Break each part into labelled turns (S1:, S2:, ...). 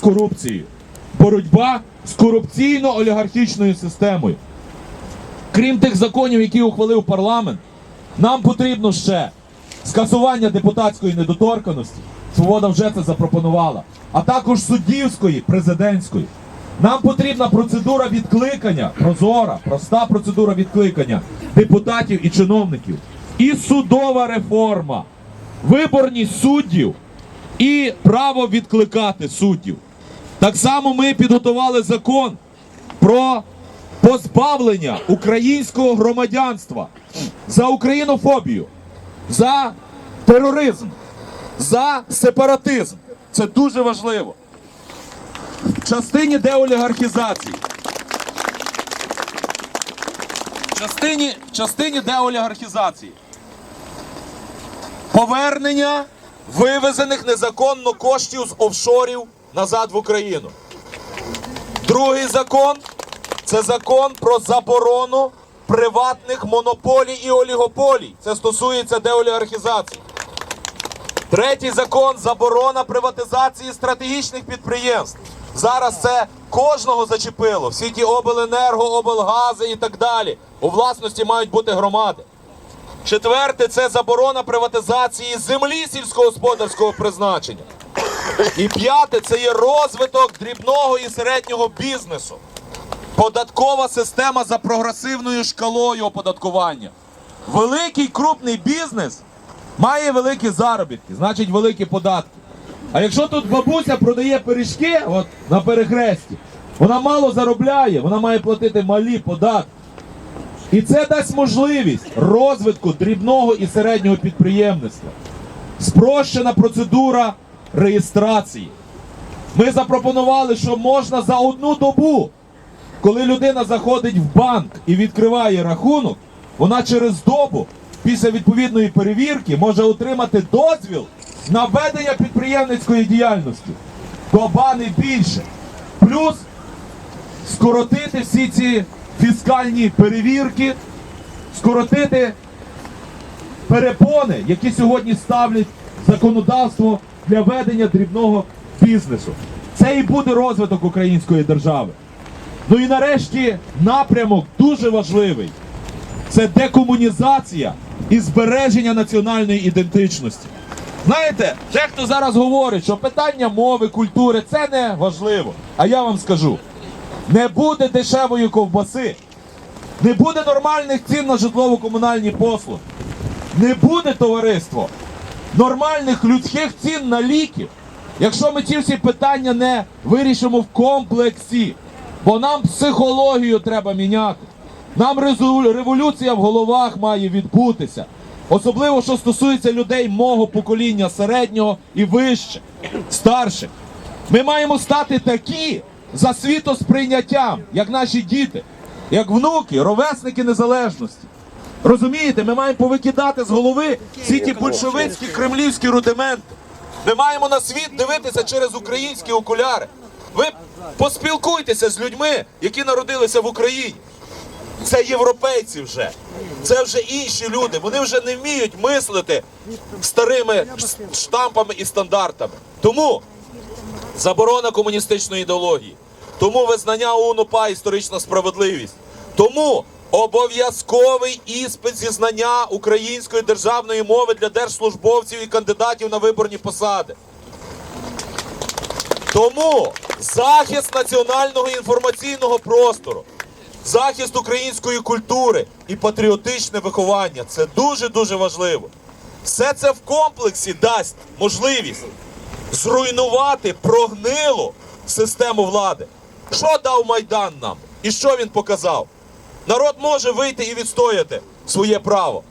S1: корупцією. Боротьба з корупційно-олігархічною системою. Крім тих законів, які ухвалив парламент, нам потрібно ще скасування депутатської недоторканості. Свобода вже це запропонувала, а також суддівської, президентської. Нам потрібна процедура відкликання, прозора, проста процедура відкликання депутатів і чиновників. І судова реформа, виборність суддів і право відкликати суддів. Так само ми підготували закон про позбавлення українського громадянства за українофобію, за тероризм, за сепаратизм. Це дуже важливо. В частині деолігархізації. В частині, в частині деолігархізації. Повернення вивезених незаконно коштів з офшорів назад в Україну. Другий закон це закон про заборону приватних монополій і олігополій. Це стосується деолігархізації. Третій закон заборона приватизації стратегічних підприємств. Зараз це кожного зачепило. Всі ті обленерго, облгази і так далі. У власності мають бути громади. Четверте це заборона приватизації землі сільськогосподарського призначення. І п'яте це є розвиток дрібного і середнього бізнесу. Податкова система за прогресивною шкалою оподаткування. Великий крупний бізнес має великі заробітки, значить великі податки. А якщо тут бабуся продає пиріжки от, на перехресті, вона мало заробляє, вона має платити малі податки. І це дасть можливість розвитку дрібного і середнього підприємництва. Спрощена процедура реєстрації. Ми запропонували, що можна за одну добу, коли людина заходить в банк і відкриває рахунок, вона через добу після відповідної перевірки може отримати дозвіл на ведення підприємницької діяльності. Доба не більше. Плюс скоротити всі ці фіскальні перевірки, скоротити перепони, які сьогодні ставлять законодавство для ведення дрібного бізнесу. Це і буде розвиток української держави. Ну і нарешті напрямок дуже важливий. Це декомунізація і збереження національної ідентичності. Знаєте, дехто зараз говорить, що питання мови, культури це не важливо. А я вам скажу: не буде дешевої ковбаси, не буде нормальних цін на житлово-комунальні послуги, не буде товариство нормальних людських цін на ліки, якщо ми ці всі питання не вирішимо в комплексі. Бо нам психологію треба міняти. Нам революція в головах має відбутися. Особливо, що стосується людей мого покоління середнього і вище, старших. Ми маємо стати такі за світосприйняттям, як наші діти, як внуки, ровесники незалежності. Розумієте, ми маємо повикидати з голови всі ті большевицькі кремлівські рудименти. Ми маємо на світ дивитися через українські окуляри. Ви поспілкуйтеся з людьми, які народилися в Україні. Це європейці вже. Це вже інші люди. Вони вже не вміють мислити старими штампами і стандартами. Тому заборона комуністичної ідеології, тому визнання ОУН-УПА історична справедливість, тому обов'язковий іспит зі знання української державної мови для держслужбовців і кандидатів на виборні посади. Тому захист національного інформаційного простору, захист української культури і патріотичне виховання це дуже дуже важливо. Все це в комплексі дасть можливість зруйнувати прогнилу систему влади. Що дав Майдан нам? І що він показав? Народ може вийти і відстояти своє право.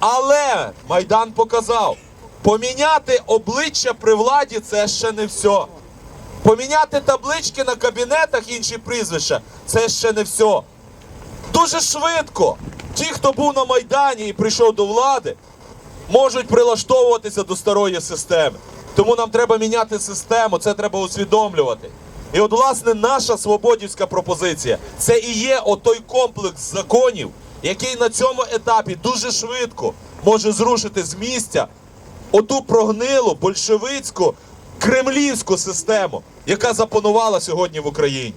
S1: Але Майдан показав, поміняти обличчя при владі це ще не все. Поміняти таблички на кабінетах інші прізвища це ще не все. Дуже швидко ті, хто був на Майдані і прийшов до влади, можуть прилаштовуватися до старої системи. Тому нам треба міняти систему, це треба усвідомлювати. І от, власне, наша свободівська пропозиція це і є отой комплекс законів, який на цьому етапі дуже швидко може зрушити з місця оту прогнилу большевицьку кремлівську систему, яка запанувала сьогодні в Україні.